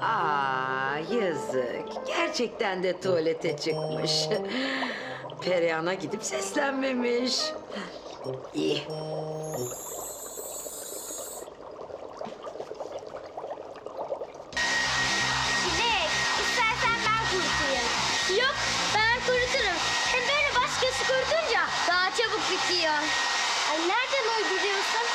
Aa yazık. Gerçekten de tuvalete çıkmış. Perihan'a gidip seslenmemiş. İyi. Ay nereden uyduruyorsun?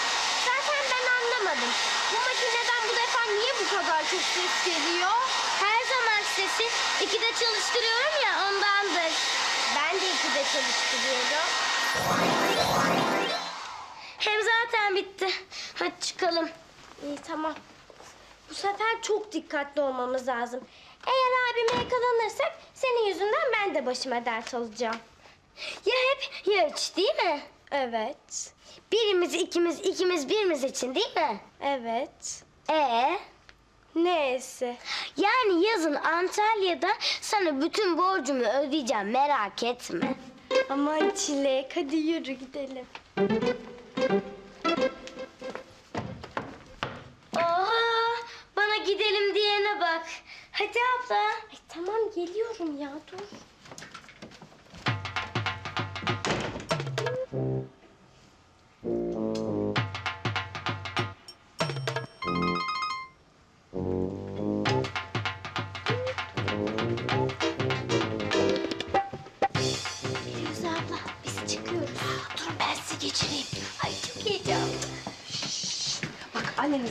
Zaten ben anlamadım. Bu makineden bu defa niye bu kadar çok ses geliyor? Her zaman sesi ikide çalıştırıyorum ya ondandır. Ben de ikide çalıştırıyorum. Hem zaten bitti. Hadi çıkalım. İyi tamam. Bu sefer çok dikkatli olmamız lazım. Eğer abime yakalanırsak senin yüzünden ben de başıma dert alacağım. Ya hep ya hiç değil mi? Evet. Birimiz ikimiz ikimiz birimiz için değil mi? Evet. Ee? Neyse. Yani yazın Antalya'da sana bütün borcumu ödeyeceğim merak etme. Aman Çilek hadi yürü gidelim. Oha! Bana gidelim diyene bak. Hadi abla. Ay, tamam geliyorum ya dur.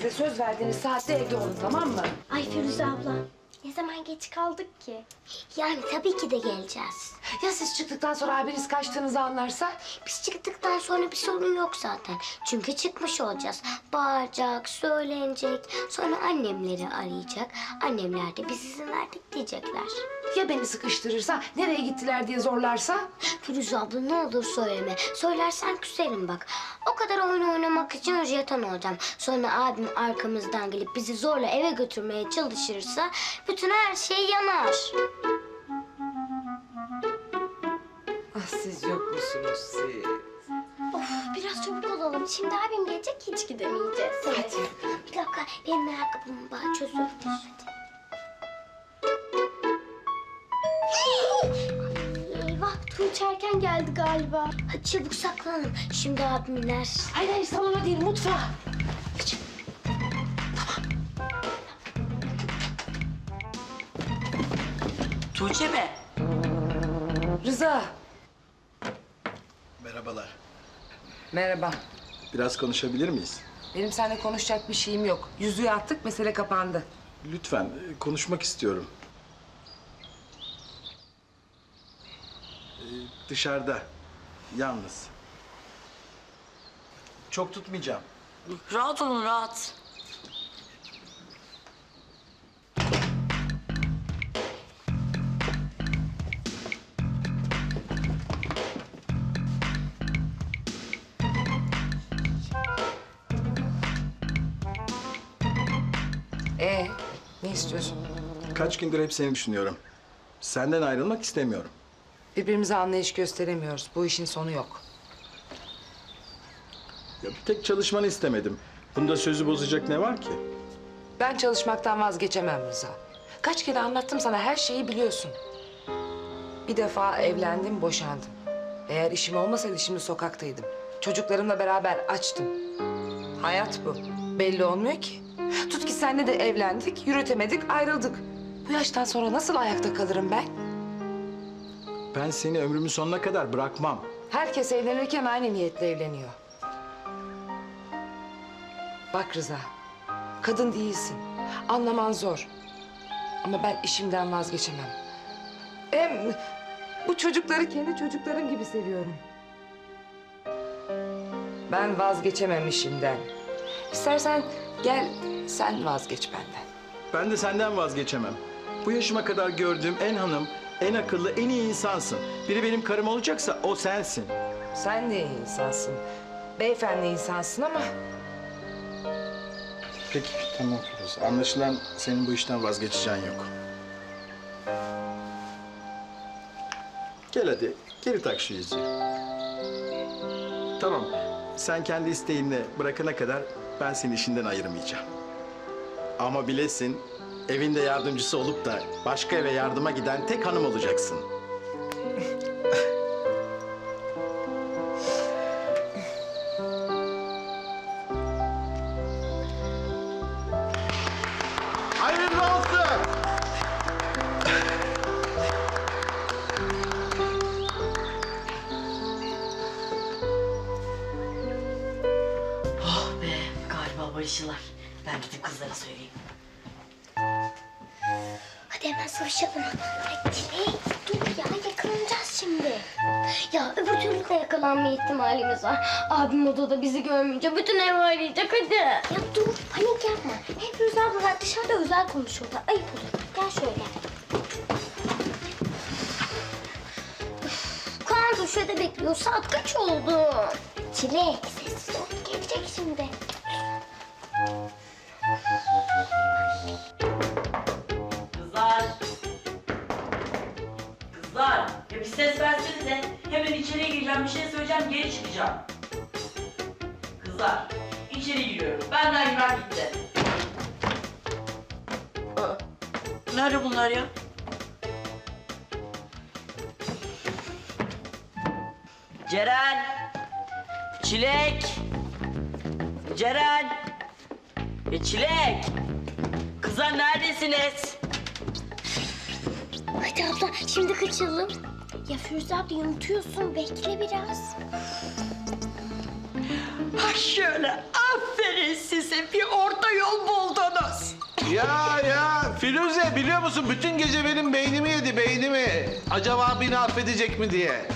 Annenize söz verdiğiniz saatte evde olun tamam mı? Ay Firuze abla ne zaman geç kaldık ki? Yani tabii ki de geleceğiz. Ya siz çıktıktan sonra abiniz kaçtığınızı anlarsa? Biz çıktıktan sonra bir sorun yok zaten. Çünkü çıkmış olacağız. Bağıracak, söylenecek. Sonra annemleri arayacak. Annemler de biz izin verdik diyecekler. Ya beni sıkıştırırsa, nereye gittiler diye zorlarsa? Firuze abla ne olur söyleme. Söylersen küserim bak. O kadar oyun oynamak için jeton olacağım. Sonra abim arkamızdan gelip bizi zorla eve götürmeye çalışırsa bütün her şey yanar. Siz yok musunuz siz? Of biraz çabuk olalım. Şimdi abim gelecek hiç gidemeyeceğiz. Hadi. Bir dakika benim ayakkabımı bağ çözülmüş. Hadi. Eyvah Tuğçe erken geldi galiba. Hadi çabuk saklanalım. Şimdi abim iner. Hayır hayır salona değil mutfağa. Tuğçe mi? Rıza. Merhabalar. Merhaba. Biraz konuşabilir miyiz? Benim seninle konuşacak bir şeyim yok. Yüzüğü attık mesele kapandı. Lütfen e, konuşmak istiyorum. Ee, dışarıda. Yalnız. Çok tutmayacağım. Rahat olun rahat. Ee, ne istiyorsun? Kaç gündür hep seni düşünüyorum. Senden ayrılmak istemiyorum. Birbirimize anlayış gösteremiyoruz. Bu işin sonu yok. Ya bir tek çalışmanı istemedim. Bunda sözü bozacak ne var ki? Ben çalışmaktan vazgeçemem Rıza. Kaç kere anlattım sana her şeyi biliyorsun. Bir defa evlendim, boşandım. Eğer işim olmasaydı şimdi sokaktaydım. Çocuklarımla beraber açtım. Hayat bu. Belli olmuyor ki. Tut ki senle de evlendik, yürütemedik, ayrıldık. Bu yaştan sonra nasıl ayakta kalırım ben? Ben seni ömrümün sonuna kadar bırakmam. Herkes evlenirken aynı niyetle evleniyor. Bak Rıza, kadın değilsin. Anlaman zor. Ama ben işimden vazgeçemem. Hem bu çocukları kendi çocuklarım gibi seviyorum. Ben vazgeçemem işimden. İstersen gel sen vazgeç benden. Ben de senden vazgeçemem. Bu yaşıma kadar gördüğüm en hanım, en akıllı, en iyi insansın. Biri benim karım olacaksa o sensin. Sen de iyi insansın. Beyefendi insansın ama Peki tamam Firuze. Anlaşılan senin bu işten vazgeçeceğin yok. Gel hadi geri tak şu yüzüğü. Tamam. Sen kendi isteğinle bırakana kadar ben seni işinden ayırmayacağım. Ama bilesin evinde yardımcısı olup da başka eve yardıma giden tek hanım olacaksın. Gidip kızlara söyleyeyim. Hadi hemen savaşalım. Ay Çilek dur ya yakalanacağız şimdi. Ya öbür türlü de yakalanma ihtimalimiz var. Abim odada bizi görmeyince bütün ev arayacak hadi. Ya dur panik yapma. Firuze ablalar dışarıda özel konuşuyorlar. Ayıp olur. Gel şöyle. Kaan duşada bekliyor. Saat kaç oldu? Çilek versenize. Hemen içeriye gireceğim. Bir şey söyleyeceğim. Geri çıkacağım. Kızlar. içeri giriyorum. Benden günah gitti. Nerede bunlar ya? Ceren. Çilek. Ceren. E, Çilek. Kızlar neredesiniz? Hadi abla şimdi kaçalım. Ya Firuze abla unutuyorsun. Bekle biraz. Ha şöyle, aferin size bir orta yol buldunuz. Ya ya Firuze biliyor musun bütün gece benim beynimi yedi beynimi. Acaba beni affedecek mi diye.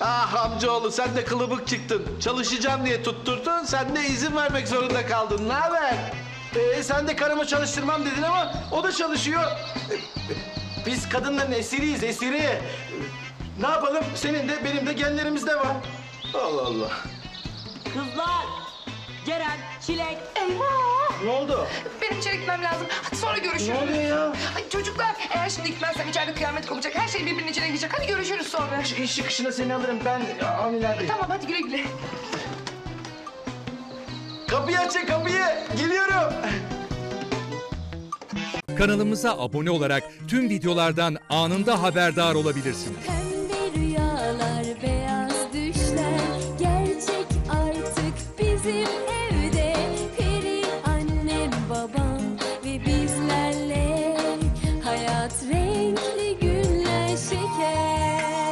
Ah amcaoğlu sen de kılıbık çıktın. Çalışacağım diye tutturdun sen de izin vermek zorunda kaldın. Ne haber? Ee, sen de karımı çalıştırmam dedin ama o da çalışıyor. Biz kadınların esiriyiz, esiri. Ne yapalım? Senin de benim de genlerimizde var. Allah Allah. Kızlar, Ceren, Çilek. Ne oldu? benim içeri gitmem lazım. Hadi sonra görüşürüz. Ne oluyor ya? Ay çocuklar eğer şimdi gitmezsem içeride kıyamet kopacak. Her şey birbirinin içine girecek. Hadi görüşürüz sonra. İş çıkışına seni alırım. Ben Amiler'deyim. Tamam hadi güle güle. Kapıyı açın kapıyı. Geliyorum. Kanalımıza abone olarak tüm videolardan anında haberdar olabilirsiniz.